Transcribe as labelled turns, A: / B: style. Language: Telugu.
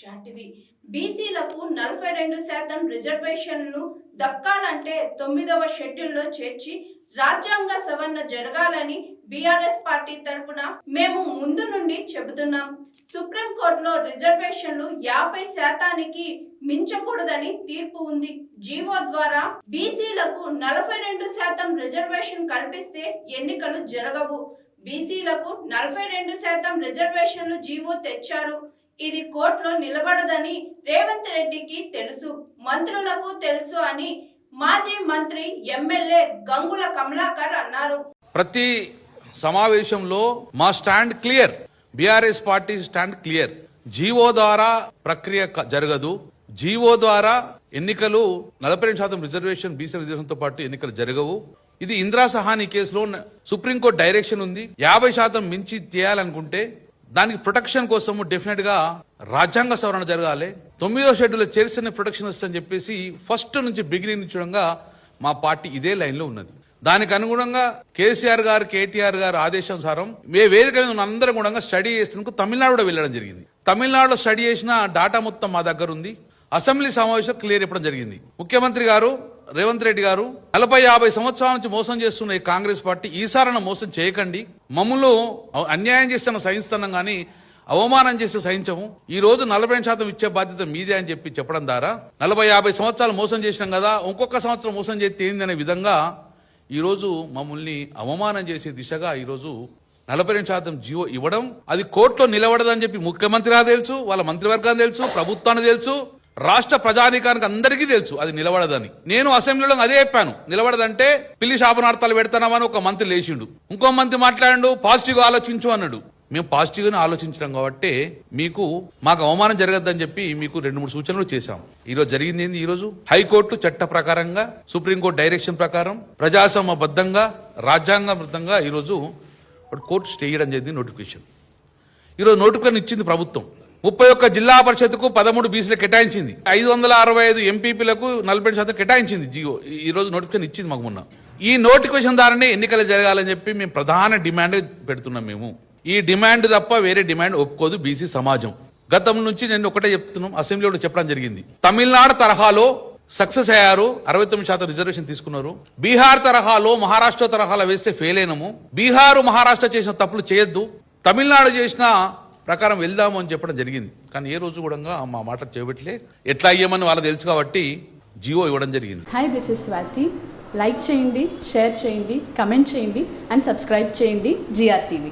A: చాటివి బీసీలకు నలభై రెండు శాతం రిజర్వేషన్లు దక్కాలంటే తొమ్మిదవ షెడ్యూల్లో చేర్చి రాజ్యాంగ సవరణ జరగాలని బీఆర్ఎస్ పార్టీ తరపున మేము ముందు నుండి చెబుతున్నాం. సుప్రీంకోర్టులో రిజర్వేషన్లు యాభై శాతానికి మించకూడదని తీర్పు ఉంది. జీవో ద్వారా బీసీలకు నలభై రెండు శాతం రిజర్వేషన్ కల్పిస్తే ఎన్నికలు జరగవు. బీసీలకు నలభై రెండు శాతం రిజర్వేషన్లు జీవో తెచ్చారు. ఇది కోర్టులో నిలబడదని రేవంత్ రెడ్డికి తెలుసు. మంత్రులకు తెలుసు అని మాజీ మంత్రి ఎమ్మెల్యే గంగుల కమలాకర్ అన్నారు.
B: ప్రతి సమావేశంలో మా stand clear. BRS party stand clear. GO ద్వారా ప్రక్రియ జరగదు. జీవో ద్వారా ఎన్నికలు నలభై రెండు శాతం రిజర్వేషన్ బీసీ రిజర్వేషన్తో పాటు ఎన్నికలు జరగవు. ఇది ఇందిరా సహాని కేసులో సుప్రీంకోర్టు డైరెక్షన్ ఉంది. యాభై శాతం మించి చేయాలనుకుంటే దానికి ప్రొటెక్షన్ కోసము డెఫినెట్గా రాజ్యాంగ సవరణ జరగాలి. తొమ్మిదో షెడ్యూల్ చేరిసిన ప్రొటెక్షన్ వస్తుందని చెప్పేసి ఫస్ట్ నుంచి బిగినింగ్ నుంచి చూడంగా మా పార్టీ ఇదే లైన్లో ఉన్నది. దానికి అనుగుణంగా కేసీఆర్ గారు కేటీఆర్ గారు ఆదేశానుసారం మే వేదిక మీద ఉన్న అందరం కూడా స్టడీ చేసినందుకు తమిళనాడు కూడా వెళ్ళడం జరిగింది. తమిళనాడులో స్టడీ చేసిన డాటా మొత్తం మా దగ్గర ఉంది అసెంబ్లీ సమావేశం క్లియర్ ఇవ్వడం జరిగింది. ముఖ్యమంత్రి గారు రేవంత్ రెడ్డి గారు నలభై యాభై సంవత్సరాల నుంచి మోసం చేస్తున్న ఈ కాంగ్రెస్ పార్టీ ఈసారన మోసం చేయకండి. మమ్మల్ని అన్యాయం చేస్తున్న సహిస్తాం కానీ అవమానం చేస్తే సహించము. ఈ రోజు నలభై శాతం ఇచ్చే బాధ్యత మీదే అని చెప్పి చెప్పడం ద్వారా నలభై యాభై సంవత్సరాలు మోసం చేసినాం కదా ఇంకొక సంవత్సరం మోసం చేస్తే ఏందనే విధంగా ఈరోజు మమ్మల్ని అవమానం చేసే దిశగా ఈరోజు నలభై రెండు శాతం జీవో ఇవ్వడం అది కోర్టులో నిలబడదని చెప్పి ముఖ్యమంత్రి గారు తెలుసు వాళ్ళ మంత్రివర్గాన్ని తెలుసు ప్రభుత్వాన్ని తెలుసు. రాష్ట్ర ప్రజానీకానికి అందరికీ తెలుసు అది నిలబడదని. నేను అసెంబ్లీలో అదే చెప్పాను. నిలబడదంటే పిల్లి శాపనార్థాలు పెడతానామని ఒక మంత్రి లేచిండు. ఇంకో మంత్రి మాట్లాడు పాజిటివ్గా ఆలోచించు అన్నాడు. మేము పాజిటివ్గానే ఆలోచించడం కాబట్టి మీకు మాకు అవమానం జరగద్దని చెప్పి మీకు రెండు మూడు సూచనలు చేశాం. ఈ రోజు జరిగింది ఏంది ఈ రోజు హైకోర్టు చట్ట ప్రకారంగా సుప్రీంకోర్టు డైరెక్షన్ ప్రకారం ప్రజాస్వామ్యబద్ధంగా రాజ్యాంగబద్ధంగా ఈరోజు కోర్టు స్టే చేయడం జరిగింది నోటిఫికేషన్. ఈరోజు నోటిఫికేషన్ ఇచ్చింది ప్రభుత్వం. ముప్పై ఒక్క జిల్లా పరిషత్కు పదమూడు బీసీలు కేటాయించింది. ఐదు వందల అరవై ఐదు ఎంపీపీలకు నలభై శాతం కేటాయించింది జియో. ఈ- రోజు నోటిఫికేషన్ ఇచ్చింది మాకు మొన్న. ఈ నోటిఫికేషన్ ద్వారానే ఎన్నికలు జరగాలని చెప్పి మేము ప్రధాన డిమాండ్ పెడుతున్నాం మేము. ఈ డిమాండ్ తప్ప వేరే డిమాండ్ ఒప్పుకోదు బీసీ సమాజం. గతం నుంచి నేను ఒకటే చెప్తున్నాం అసెంబ్లీలో చెప్పడం జరిగింది. తమిళనాడు తరహాలో సక్సెస్ అయ్యారు అరవై తొమ్మిది శాతం రిజర్వేషన్ తీసుకున్నారు. బీహార్ తరహాలో మహారాష్ట్ర తరహాలో వేస్తే ఫెయిల్ అయినము. బీహారు మహారాష్ట్ర చేసిన తప్పులు చేయొద్దు. తమిళనాడు చేసిన ప్రకారం వెళ్దాము అని చెప్పడం జరిగింది. కానీ ఏ రోజు కూడా మా మాట చేపట్లే ఎట్లా అయ్యామని వాళ్ళు తెలుసు కాబట్టి జియో ఇవ్వడం జరిగింది.
C: Hi this is Swathi like చేయండి షేర్ చేయండి కమెంట్ చేయండి అండ్ సబ్స్క్రైబ్ చేయండి జిఆర్ టీవీ